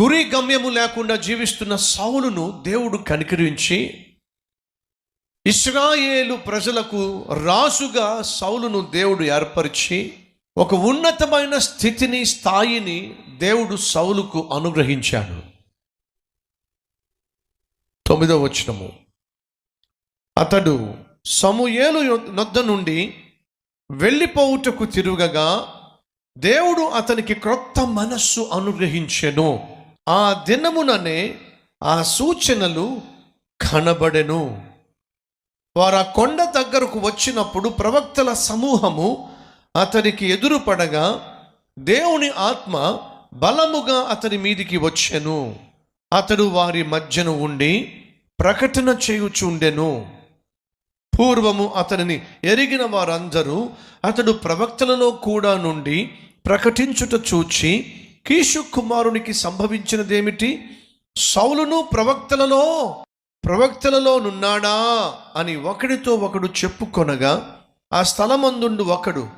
గురి గమ్యము లేకుండా జీవిస్తున్న సౌలును దేవుడు కనికరించి ఇస్రాయేలు ప్రజలకు రాజుగా సౌలును దేవుడు ఏర్పరిచి ఒక ఉన్నతమైన స్థితిని స్థాయిని దేవుడు సౌలుకు అనుగ్రహించాడు. తొమ్మిదవ వచనము. అతడు సమూయేలు నొద్ద నుండి వెళ్ళిపోవుటకు తిరుగగా దేవుడు అతనికి క్రొత్త మనస్సు అనుగ్రహించెను. ఆ దినముననే ఆ సూచనలు కనబడెను. వారు ఆ కొండ దగ్గరకు వచ్చినప్పుడు ప్రవక్తల సమూహము అతనికి ఎదురుపడగా దేవుని ఆత్మ బలముగా అతని మీదికి వచ్చెను. అతడు వారి మధ్యను ఉండి ప్రకటన చేయుచుండెను. పూర్వము అతనిని ఎరిగిన వారందరూ అతడు ప్రవక్తలలో కూడా నుండి ప్రకటించుట చూచి కీషు కుమారునికి సంభవించినదేమిటి? సౌలును ప్రవక్తలలో ప్రవక్తలలో నున్నాడా? అని ఒకడితో ఒకడు చెప్పుకొనగా ఆ స్థలమందుండు ఒకడు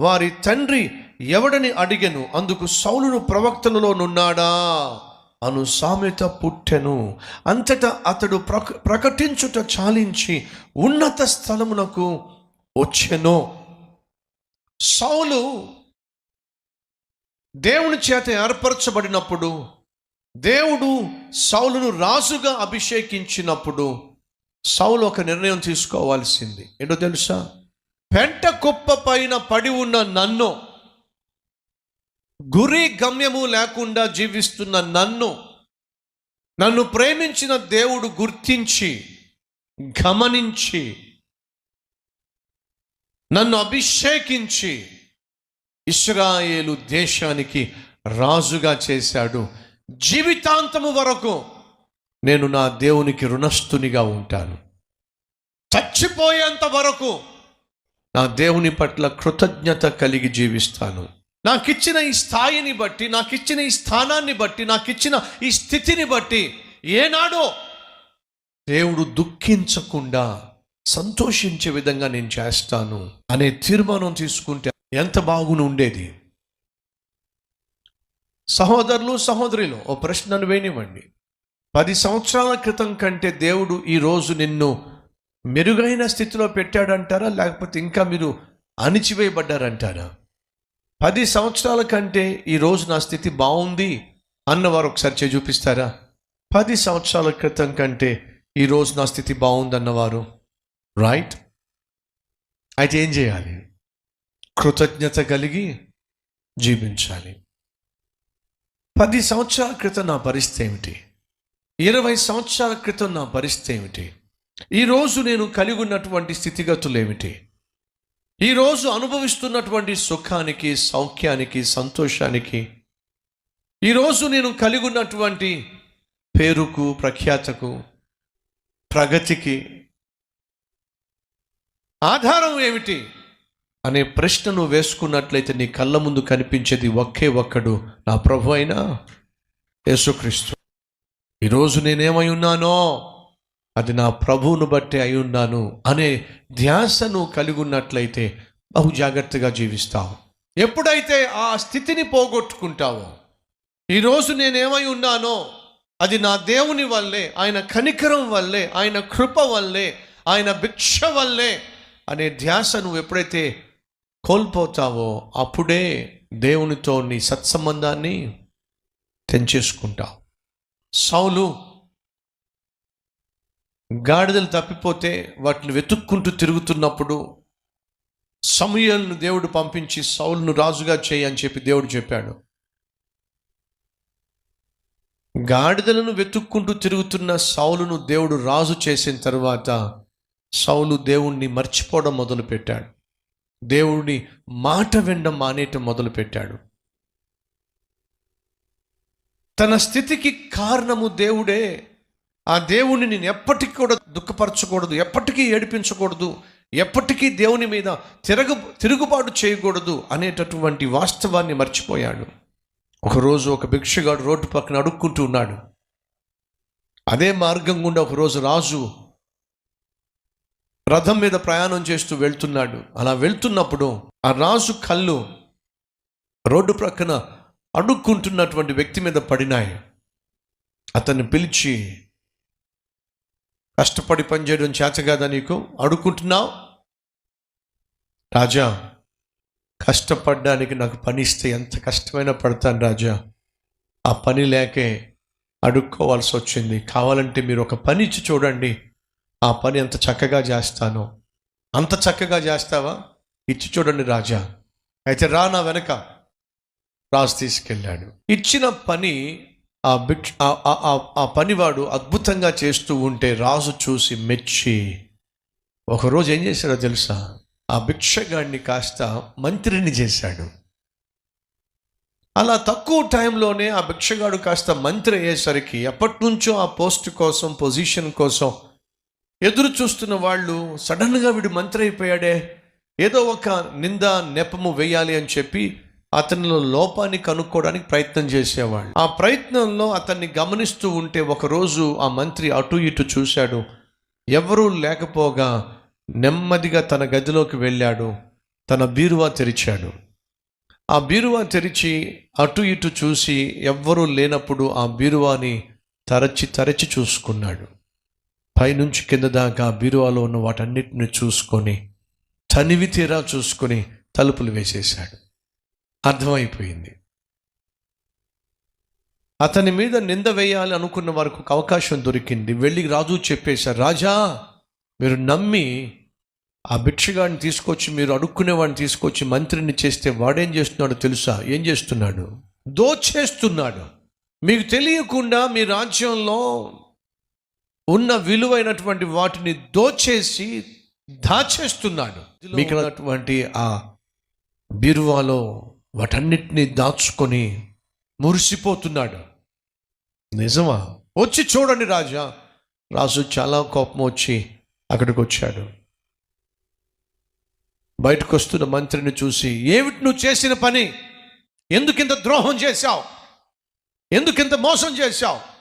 వారి తండ్రి ఎవడని అడిగను? అందుకు సౌలును ప్రవక్తలలో నున్నాడా? అను సామెత పుట్టెను. అంతటా అతడు ప్రక ప్రకటించుట చాలించి ఉన్నత స్థలమునకు వచ్చెను. సౌలు దేవుని చేత ఏర్పరచబడినప్పుడు దేవుడు సౌలును రాజుగా అభిషేకించినప్పుడు సౌలు ఒక నిర్ణయం తీసుకోవాల్సింది. ఏంటో తెలుసా? పెంట కుప్ప పైన పడి ఉన్న నన్ను గురి గమ్యము లేకుండా జీవిస్తున్న నన్ను నన్ను ప్రేమించిన దేవుడు గుర్తించి గమనించి నన్ను అభిషేకించి ఇస్రాయేలు దేశానికి రాజుగా చేశాడు. జీవితాంతము వరకు నేను నా దేవునికి రుణస్థునిగా ఉంటాను. చచ్చిపోయేంత వరకు నా దేవుని పట్ల కృతజ్ఞత కలిగి జీవిస్తాను. నాకిచ్చిన ఈ స్థాయిని బట్టి నాకిచ్చిన ఈ స్థానాన్ని బట్టి నాకిచ్చిన ఈ స్థితిని బట్టి ఏనాడో దేవుడు దుఃఖించకుండా సంతోషించే విధంగా నేను చేస్తాను అనే తీర్మానం తీసుకుంటే ఎంత బాగుని ఉండేది? సహోదరులు సహోదరులు ఓ ప్రశ్నను వేయనివ్వండి పది సంవత్సరాల క్రితం కంటే దేవుడు ఈరోజు నిన్ను మెరుగైన స్థితిలో పెట్టాడంటారా? లేకపోతే ఇంకా మీరు అణిచివేయబడ్డారంటారా? పది సంవత్సరాల కంటే ఈరోజు నా స్థితి బాగుంది అన్నవారు ఒకసారి చే చూపిస్తారా? పది సంవత్సరాల క్రితం కంటే ఈరోజు నా స్థితి బాగుందన్నవారు రైట్? అయితే ఏం చేయాలి? కృతజ్ఞత కలిగి జీవించాలి. పది సంవత్సరాల క్రితం నా పరిస్థితి ఏమిటి? ఇరవై సంవత్సరాల క్రితం నా పరిస్థితి ఏమిటి? ఈరోజు నేను కలిగి ఉన్నటువంటి స్థితిగతులు ఏమిటి? ఈరోజు అనుభవిస్తున్నటువంటి సుఖానికి సౌఖ్యానికి సంతోషానికి ఈరోజు నేను కలిగి ఉన్నటువంటి పేరుకు ప్రఖ్యాతకు ప్రగతికి ఆధారం ఏమిటి? అనే ప్రశ్నను వేసుకున్నట్లయితే నీ కళ్ళ ముందు కనిపించేది ఒకే ఒక్కడు నా ప్రభు అయినా యేసుక్రీస్తు. ఈరోజు నేనేమై ఉన్నానో అది నా ప్రభువును బట్టి అయి ఉన్నాను అనే ధ్యాసను కలిగి ఉన్నట్లయితే బహు జాగ్రత్తగా జీవిస్తావు. ఎప్పుడైతే ఆ స్థితిని పోగొట్టుకుంటావో ఈరోజు నేనేమై ఉన్నానో అది నా దేవుని వల్లే ఆయన కనికరం వల్లే ఆయన కృప వల్లే ఆయన భిక్ష వల్లే అనే ధ్యాస నువ్వు ఎప్పుడైతే కోల్పోతావో అప్పుడే దేవునితో నీ సత్సంబంధాన్ని తెంచేసుకుంటావు. సౌలు గాడిదలు తప్పిపోతే వాటిని వెతుక్కుంటూ తిరుగుతున్నప్పుడు సమూహలను దేవుడు పంపించి సౌలును రాజుగా చేయి అని చెప్పి దేవుడు చెప్పాడు. గాడిదలను వెతుక్కుంటూ తిరుగుతున్న సౌలును దేవుడు రాజు చేసిన తర్వాత సౌలు దేవుణ్ణి మర్చిపోవడం మొదలుపెట్టాడు. దేవుడిని మాట వినడం మానేయటం మొదలుపెట్టాడు. తన స్థితికి కారణము దేవుడే. ఆ దేవుణ్ణి నేను ఎప్పటికీ కూడా దుఃఖపరచకూడదు ఎప్పటికీ ఏడిపించకూడదు ఎప్పటికీ దేవుని మీద తిరగు తిరుగుబాటు చేయకూడదు అనేటటువంటి వాస్తవాన్ని మర్చిపోయాడు. ఒకరోజు ఒక భిక్షగాడు రోడ్డు పక్కన అడుక్కుంటూ ఉన్నాడు. అదే మార్గం గుండా ఒకరోజు రాజు రథం మీద ప్రయాణం చేస్తూ వెళ్తున్నాడు. అలా వెళ్తున్నప్పుడు ఆ రాజు కళ్ళు రోడ్డు ప్రక్కన అడుక్కుంటున్నటువంటి వ్యక్తి మీద పడినాయి. అతన్ని పిలిచి కష్టపడి పనిచేయడం చేతగాదా నీకు? అడుక్కుంటున్నావు? రాజా కష్టపడడానికి నాకు పని ఇస్తే ఎంత కష్టమైనా పడతాను రాజా. ఆ పని లేకే అడుక్కోవాల్సి వచ్చింది. కావాలంటే మీరు ఒక పని ఇచ్చి చూడండి. ఆ పని ఎంత చక్కగా చేస్తానో. అంత చక్కగా చేస్తావా? ఇచ్చి చూడండి రాజా. అయితే రా నా వెనక. రాజు తీసుకెళ్ళాడు. ఇచ్చిన పని ఆ భిక్ష ఆ- ఆ పనివాడు అద్భుతంగా చేస్తూ ఉంటే రాజు చూసి మెచ్చి ఒకరోజు ఏం చేశాడో తెలుసా? ఆ భిక్షగాడిని కాస్త మంత్రిని చేశాడు. అలా తక్కువ టైంలోనే ఆ భిక్షగాడు కాస్త మంత్రి అయ్యేసరికి ఎప్పటి నుంచో ఆ పోస్ట్ కోసం పొజిషన్ కోసం ఎదురు చూస్తున్న వాళ్ళు సడన్గా వీడు మంత్రి అయిపోయాడే ఏదో ఒక నింద నెపము వేయాలి అని చెప్పి అతనిలో లోపాన్ని కనుక్కోవడానికి ప్రయత్నం చేసేవాళ్ళు. ఆ ప్రయత్నంలో అతన్ని గమనిస్తూ ఉంటే ఒకరోజు ఆ మంత్రి అటు ఇటు చూశాడు. ఎవరూ లేకపోగా నెమ్మదిగా తన గదిలోకి వెళ్ళాడు. తన బీరువా తెరిచాడు. ఆ బీరువా తెరిచి అటు ఇటు చూసి ఎవ్వరూ లేనప్పుడు ఆ బీరువాని తరచి తరచి చూసుకున్నాడు. పైనుంచి కింద దాకా బీరువాలో ఉన్న వాటన్నిటిని చూసుకొని తనివి తీరా చూసుకొని తలుపులు వేసేశాడు. అర్థమైపోయింది. అతని మీద నింద వేయాలి అనుకున్న వారికి ఒక అవకాశం దొరికింది. వెళ్ళి రాజు చెప్పేశారు రాజా మీరు నమ్మి ఆ భిక్షగాడిని తీసుకొచ్చి మీరు అడుక్కునేవాడిని తీసుకొచ్చి మంత్రిని చేస్తే వాడేం చేస్తున్నాడో తెలుసా? ఏం చేస్తున్నాడు? దోచేస్తున్నాడు. మీకు తెలియకుండా మీ రాజ్యంలో ఉన్న విలువైనటువంటి వాటిని దోచేసి దాచేస్తున్నాడు. మీకు ఉన్నటువంటి ఆ బీరువాలో వాటన్నిటిని దాచుకొని మురిసిపోతున్నాడు. నిజమా? వచ్చి చూడండి రాజా. రాజు చాలా కోపం వచ్చి అక్కడికి వచ్చాడు. బయటకు వస్తున్న మంత్రిని చూసి ఏమిటి నువ్వు చేసిన పని? ఎందుకింత ద్రోహం చేశావు? ఎందుకింత మోసం చేశావు?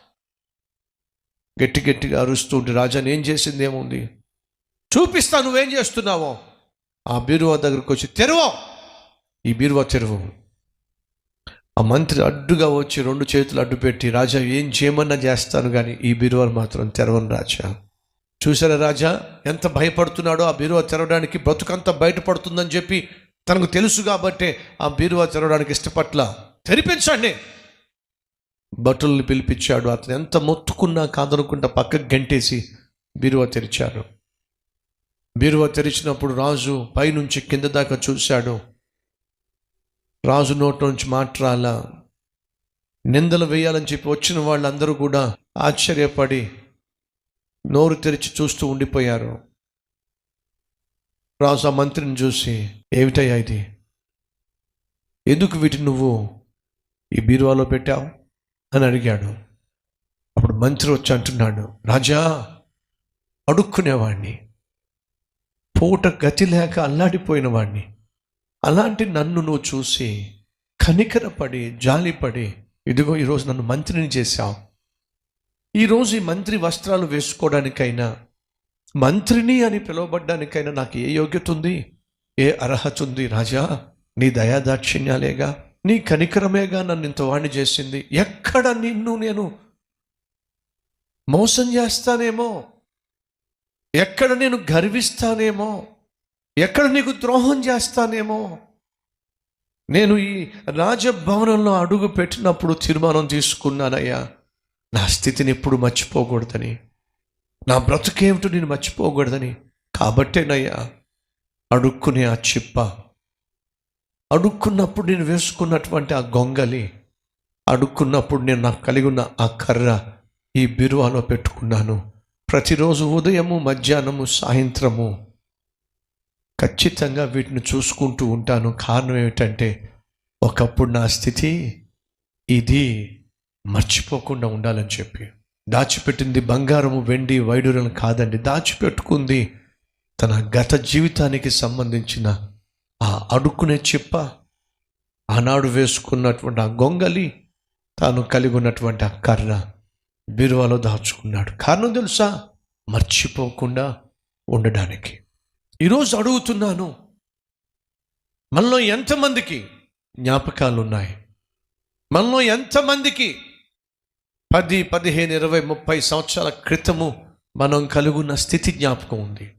గట్టి గట్టిగా అరుస్తూ ఉంటే రాజా నేను చేసింది ఏముంది? చూపిస్తా నువ్వేం చేస్తున్నావో. ఆ బీరువా దగ్గరకు వచ్చి తెరవో. ఈ బీరువా తెరువు. ఆ మంత్రి అడ్డుగా వచ్చి రెండు చేతులు అడ్డు పెట్టి రాజా ఏం చేయమన్నా చేస్తాను కానీ ఈ బీరువాలు మాత్రం తెరవను రాజా. చూసారా రాజా? ఎంత భయపడుతున్నాడో ఆ బీరువా తెరవడానికి బ్రతుకంతా బయటపడుతుందని చెప్పి తనకు తెలుసు కాబట్టే ఆ బీరువా తెరవడానికి ఇష్టపట్ల. తెరిపించండి. భటుల్ని పిలిపించాడు. అతను ఎంత మొత్తుకున్నా కాదనుకుంటా పక్కకు గంటేసి బీరువా తెరిచాడు బీరువా తెరిచినప్పుడు రాజు పైనుంచి కింద దాకా చూశాడు. రాజు నోటి నుంచి మాట్లాడాల నిందలు వేయాలని చెప్పి వచ్చిన వాళ్ళందరూ కూడా ఆశ్చర్యపడి నోరు తెరిచి చూస్తూ ఉండిపోయారు. రాజు ఆ మంత్రిని చూసి ఏమిటయ్యా ఇది? ఎందుకు వీటిని నువ్వు ఈ బీరువాలో పెట్టావు? అని అడిగాడు. అప్పుడు మంత్రి వచ్చి అంటున్నాడు రాజా అడుక్కునేవాడిని పూట గతి లేక అల్లాడిపోయిన వాడిని అలాంటి నన్ను నువ్వు చూసి కనికరపడి జాలిపడి ఇదిగో ఈరోజు నన్ను మంత్రిని చేశావు. ఈరోజు ఈ మంత్రి వస్త్రాలు వేసుకోవడానికైనా మంత్రిని అని పిలువబడ్డానికైనా నాకు ఏ యోగ్యత ఉంది? ఏ అర్హత ఉంది? రాజా నీ దయాదాక్షిణ్యాలేగా? నీ కనికరమేగా నన్ను ఇంత వాణి చేసింది. ఎక్కడ నిన్ను నేను మోసం చేస్తానేమో? ఎక్కడ నేను గర్విస్తానేమో? ఎక్కడ నీకు ద్రోహం చేస్తానేమో? నేను ఈ రాజభవనంలో అడుగు పెట్టినప్పుడు తీర్మానం తీసుకున్నానయ్యా. నా స్థితిని ఎప్పుడు మర్చిపోకూడదని. నా బ్రతుకేమిటో నేను మర్చిపోకూడదని. కాబట్టేనయ్యా అడుక్కునే ఆ చిప్ప అడుక్కున్నప్పుడు నేను వేసుకున్నటువంటి ఆ గొంగలి అడుక్కున్నప్పుడు నేను నాకు కలిగి ఉన్న ఆ కర్ర ఈ బిరువాలో పెట్టుకున్నాను. ప్రతిరోజు ఉదయము మధ్యాహ్నము సాయంత్రము ఖచ్చితంగా వీటిని చూసుకుంటూ ఉంటాను. కారణం ఏమిటంటే ఒకప్పుడు నా స్థితి ఇది మర్చిపోకుండా ఉండాలని చెప్పి. దాచిపెట్టింది బంగారము వెండి వైడూర్యం కాదండి దాచిపెట్టుకుంది తన గత జీవితానికి సంబంధించిన ఆ అడుక్కునే చిప్ప ఆనాడు వేసుకున్నటువంటి ఆ గొంగలి తాను కలిగి ఉన్నటువంటి ఆ కర్ర బీరువాలో దాచుకున్నాడు. కారణం తెలుసా? మర్చిపోకుండా ఉండడానికి. ఈరోజు అడుగుతున్నాను మనలో ఎంతమందికి జ్ఞాపకాలు ఉన్నాయి మనలో ఎంతమందికి పది పదిహేను ఇరవై ముప్పై సంవత్సరాల క్రితము మనం కలుగున్న స్థితి జ్ఞాపకం ఉంది?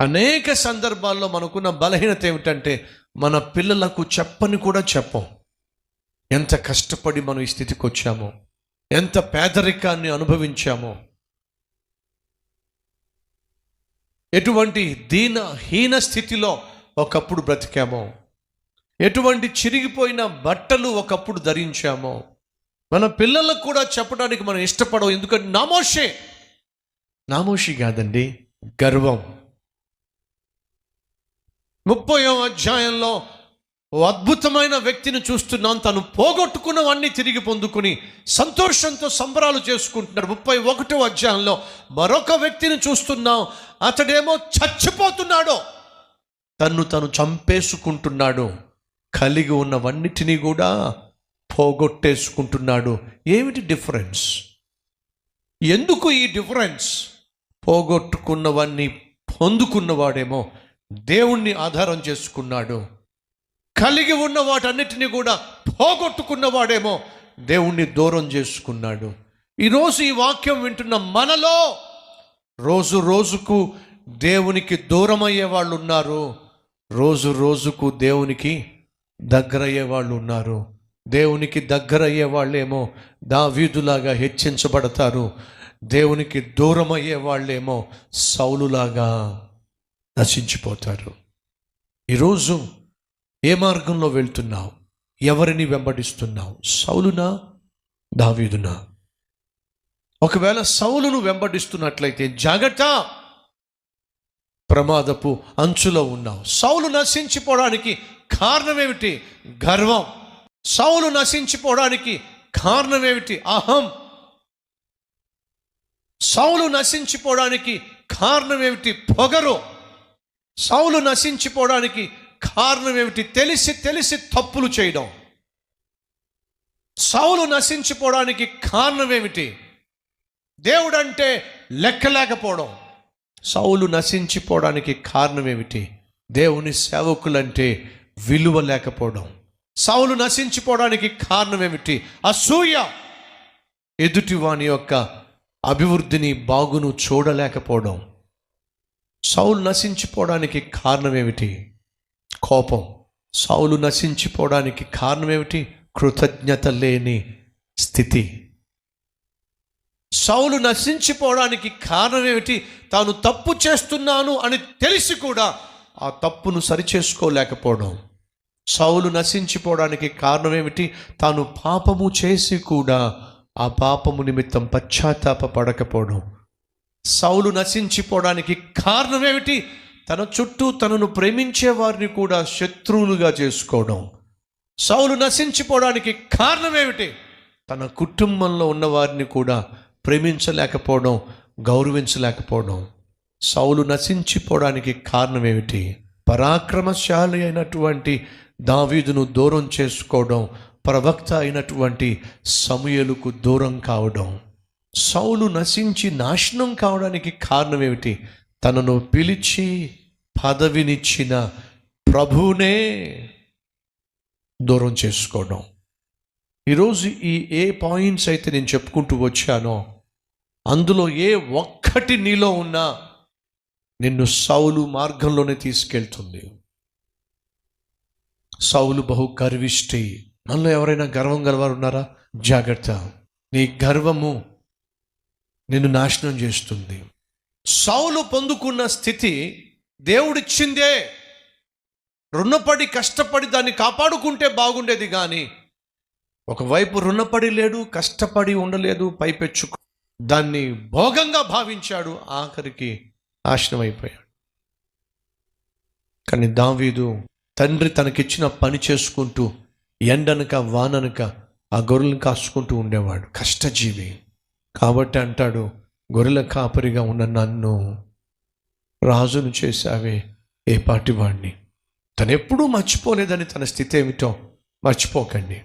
అనేక సందర్భాల్లో మనకున్న బలహీనత ఏమిటంటే మన పిల్లలకు చెప్పని కూడా చెప్పం. ఎంత కష్టపడి మనం ఈ స్థితికి వచ్చామో ఎంత పేదరికాన్ని అనుభవించామో. ఎటువంటి దీన హీన స్థితిలో ఒకప్పుడు బ్రతికామో ఎటువంటి చిరిగిపోయిన బట్టలు ఒకప్పుడు ధరించామో మన పిల్లలకు కూడా చెప్పడానికి మనం ఇష్టపడవు. ఎందుకంటే నామోషే నామోషి కాదండి గర్వం. ముప్పయో అధ్యాయంలో అద్భుతమైన వ్యక్తిని చూస్తున్నాం తను పోగొట్టుకున్నవన్నీ తిరిగి పొందుకుని సంతోషంతో సంబరాలు చేసుకుంటున్నాడు. ముప్పై ఒకటో అధ్యాయంలో మరొక వ్యక్తిని చూస్తున్నాం. అతడేమో చచ్చిపోతున్నాడు. తన్ను తను చంపేసుకుంటున్నాడు. కలిగి ఉన్నవన్నిటినీ కూడా పోగొట్టేసుకుంటున్నాడు. ఏమిటి డిఫరెన్స్? ఎందుకు ఈ డిఫరెన్స్? పోగొట్టుకున్నవన్నీ పొందుకున్నవాడేమో దేవుణ్ణి ఆధారం చేసుకున్నాడు. కలిగి ఉన్న వాటన్నిటిని కూడా పోగొట్టుకున్నవాడేమో దేవుణ్ణి దూరం చేసుకున్నాడు. ఈరోజు ఈ వాక్యం వింటున్న మనలో రోజు రోజుకు దేవునికి దూరం అయ్యే వాళ్ళు ఉన్నారు రోజు రోజుకు దేవునికి దగ్గర అయ్యే వాళ్ళు ఉన్నారు దేవునికి దగ్గర అయ్యే వాళ్ళేమో దావీదులాగా హెచ్చించబడతారు. దేవునికి దూరం అయ్యే వాళ్ళేమో సౌలులాగా నశించిపోతారు. ఈరోజు ఏ మార్గంలో వెళ్తున్నావు? ఎవరిని వెంబడిస్తున్నావు? సౌలునా? దావీదునా? ఒకవేళ సౌలును వెంబడిస్తున్నట్లయితే జాగ్రత్త! ప్రమాదపు అంచులో ఉన్నావు. సౌలు నశించిపోవడానికి కారణమేమిటి? గర్వం. సౌలు నశించిపోవడానికి కారణమేమిటి? అహం. సౌలు నశించిపోవడానికి కారణమేమిటి? పొగరు. సౌలు నశించిపోవడానికి కారణం ఏమిటి? తెలిసి తెలిసి తప్పులు చేయడం. సౌలు నశించిపోవడానికి కారణం ఏమిటి? దేవుడంటే లెక్కలేకపోవడం. సౌలు నశించిపోవడానికి కారణం ఏమిటి? దేవుని సేవకులంటే విలువ లేకపోవడం. సౌలు నశించిపోవడానికి కారణం ఏమిటి? అసూయ. ఎదుటివాని యొక్క అభివృద్ధిని బాగును చూడలేకపోవడం. సౌలు నశించిపోవడానికి కారణం ఏమిటి? కోపం. సౌలు నశించిపోవడానికి కారణం ఏమిటి? కృతజ్ఞత లేని స్థితి. సౌలు నశించిపోవడానికి కారణం ఏమిటి? తాను తప్పు చేస్తున్నాను అని తెలిసి కూడా ఆ తప్పును సరిచేసుకోలేకపోవడం. సౌలు నశించిపోవడానికి కారణం ఏమిటి? తాను పాపము చేసి కూడా ఆ పాపము నిమిత్తం పశ్చాత్తాప పడకపోవడం సౌలు నశించిపోవడానికి కారణం ఏమిటి తన చుట్టూ తనను ప్రేమించే వారిని కూడా శత్రువులుగా చేసుకోవడం. సౌలు నశించిపోవడానికి కారణం ఏమిటి తన కుటుంబంలో ఉన్న వారిని కూడా ప్రేమించలేకపోవడం గౌరవించలేకపోవడం. సౌలు నశించిపోవడానికి కారణం ఏమిటి పరాక్రమశాలి అయినటువంటి దావీదును దూరం చేసుకోవడం ప్రవక్త అయినటువంటి సమయలకు దూరం కావడం. సౌలు నశించి నాశనం కావడానికి కారణం ఏమిటి తనను పిలిచి పదవినిచ్చిన ప్రభువునే దూరం చేసుకోవడం. ఈరోజు ఈ ఏ పాయింట్స్ అయితే నేను చెప్పుకుంటూ వచ్చానో అందులో ఏ ఒక్కటి నీలో ఉన్నా నిన్ను సౌలు మార్గంలోనే తీసుకెళ్తుంది. సౌలు బహు గర్విష్టి. నన్ను ఎవరైనా గర్వం గలవారు ఉన్నారా జాగ్రత్త. నీ గర్వము నిన్ను నాశనం చేస్తుంది. సౌలు పొందుకున్న స్థితి దేవుడిచ్చిందే. రుణపడి కష్టపడి దాన్ని కాపాడుకుంటే బాగుండేది కానీ ఒకవైపు రుణపడి లేడు కష్టపడి ఉండలేదు పైపెచ్చుకు దాన్ని భోగంగా భావించాడు ఆఖరికి నాశనం అయిపోయాడు కానీ దావీదు తండ్రి తనకిచ్చిన పని చేసుకుంటూ ఎండనక వాననక ఆ గొర్రెలను కాసుకుంటూ ఉండేవాడు. కష్టజీవి. కాబట్టి అంటాడు గొర్రెల కాపరిగా ఉన్న నన్ను రాజును చేశావే ఏ పాటి వాడిని తనెప్పుడూ మర్చిపోలేదని తన స్థితి ఏమిటో మర్చిపోకండి.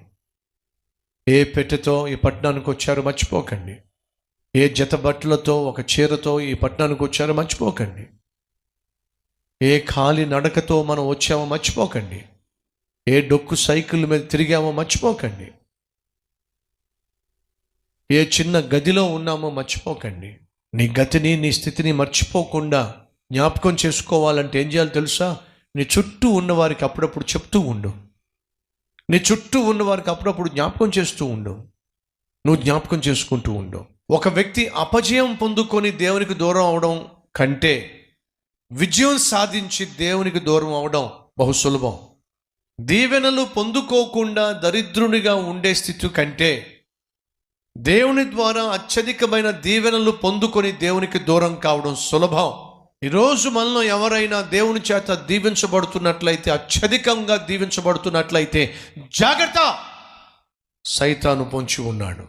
ఏ పెట్టెతో ఈ పట్టణానికి వచ్చారో మర్చిపోకండి. ఏ జత బట్టలతో ఒక చీరతో ఈ పట్టణానికి వచ్చారో మర్చిపోకండి. ఏ ఖాళీ నడకతో మనం వచ్చామో మర్చిపోకండి. ఏ డొక్కు సైకిల్ మీద తిరిగామో మర్చిపోకండి. ఏ చిన్న గదిలో ఉన్నామో మర్చిపోకండి. నీ గతిని నీ స్థితిని మర్చిపోకుండా జ్ఞాపకం చేసుకోవాలంటే ఏం చేయాలో తెలుసా? నీ చుట్టూ ఉన్నవారికి అప్పుడప్పుడు చెప్తూ ఉండు. నీ చుట్టూ ఉన్నవారికి అప్పుడప్పుడు జ్ఞాపకం చేస్తూ ఉండు. నువ్వు జ్ఞాపకం చేసుకుంటూ ఉండు. ఒక వ్యక్తి అపజయం పొందుకొని దేవునికి దూరం అవడం కంటే విజయం సాధించి దేవునికి దూరం అవడం బహు సులభం. దీవెనలు పొందుకోకుండా దరిద్రునిగా ఉండే స్థితి కంటే దేవుని ద్వారా అత్యధికమైన దీవెనలు పొందుకొని దేవునికి దూరం కావడం సులభం. ఈరోజు మనలో ఎవరైనా దేవుని చేత దీవించబడుతున్నట్లయితే అత్యధికంగా దీవించబడుతున్నట్లయితే జాగ్రత్త! సైతాను పొంచి ఉన్నాడు.